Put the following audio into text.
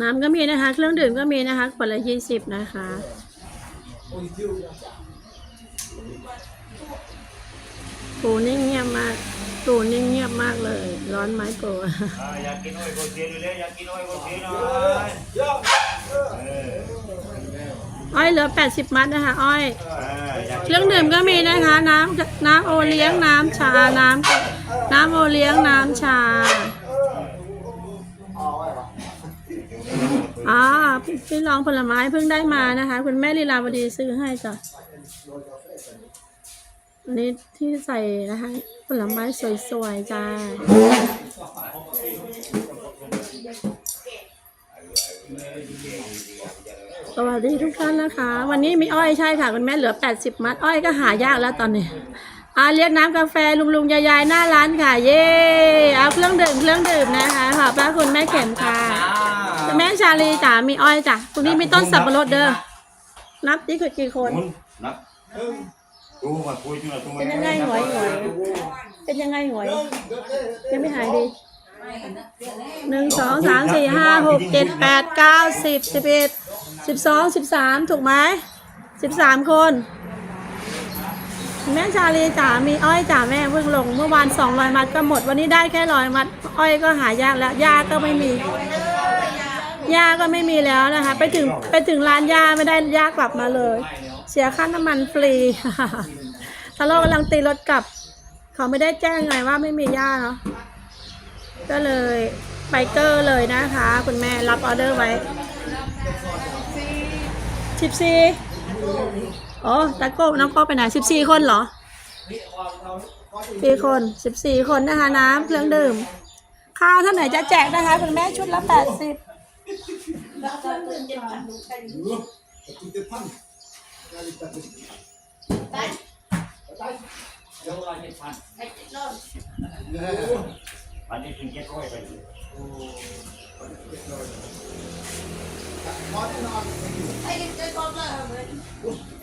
น้ำก็มีนะคะ เครื่องดื่มก็มีนะคะขวดละยี่สิบนะคะปูนิ่งเงียบมากปูนิ่งเงียบมากเลย ร้อนไหมปูอยากกินอ้อยโกเทียนอยู่แล้วอยากกินอ้อยโกเทียนหน่อยอ้อยเหลือแปดสิบมัดนะคะ อ้อย เครื่องดื่มก็มีนะคะ น้ำน้ำโอเลี้ยงน้ำชา น้ำน้ำโอเลี้ยงน้ำชาอ๋อพี่รองผลไม้เพิ่งได้มานะคะ คุณแม่ลีลาวดีซื้อให้จ้ะอันนี้ที่ใส่นะคะ ผลไม้สวยๆจ้า สวัสดีทุกท่านนะคะ วันนี้มีอ้อยใช่ค่ะคุณแม่เหลือ 80 มัด อ้อยก็หายากแล้วตอนนี้อาเรียกน้ำกาแฟลุงลุงๆยายๆหน้าร้านค่ะ เย่เอาเครื่องดื่มเครื่องดื่มนะคะขอบพระคุณแม่เข็มค่ะแม่ชาลีจ๋ามีอ้อยจ้ะตรงนี้มีต้นสับปะรดเด้อนับนี่คือกี่คนหมุนนับดูมาคุยจุนะตรงเป็นยังไงหวยหวยเป็นยังไงหวยยังไม่หายดีหนึ่งสองสามสี่ห้าหกเจ็ดแปดเก้าสิบสิบเอ็ด สิบสองสิบสามถูกไหมสิบสามคนแม่ชาลีจ๋ามีอ้อยจ๋าแม่เพิ่งลง เมื่อวานสองร้อยมัดก็หมด วันนี้ได้แค่ร้อยมัด อ้อยก็หายากแล้วยาก็ไม่มียาก็ไม่มีแล้วนะคะ ไปถึงไปถึงร้านยาไม่ได้ยากลับมาเลย เสียค่าน้ำมันฟรีทะเลาะกำลังตีรถกลับ เขาไม่ได้แจ้งไงว่าไม่มียาเนาะก็เลยไปเกอร์เลยนะคะ คุณแม่รับออเดอร์ไว้ สิบสี่โอ้ตะโก้น้องโก้ไปไหนสิบสี่คนเหรอสี่คนสิบสี่คนนะคะน้ำเครื่องดื่ม ข้าวเท่าไหร่จะแจกนะคะคุณแม่ชุดละแปดสิบอันนี้กินแค่ก้อยไป ไอ้เ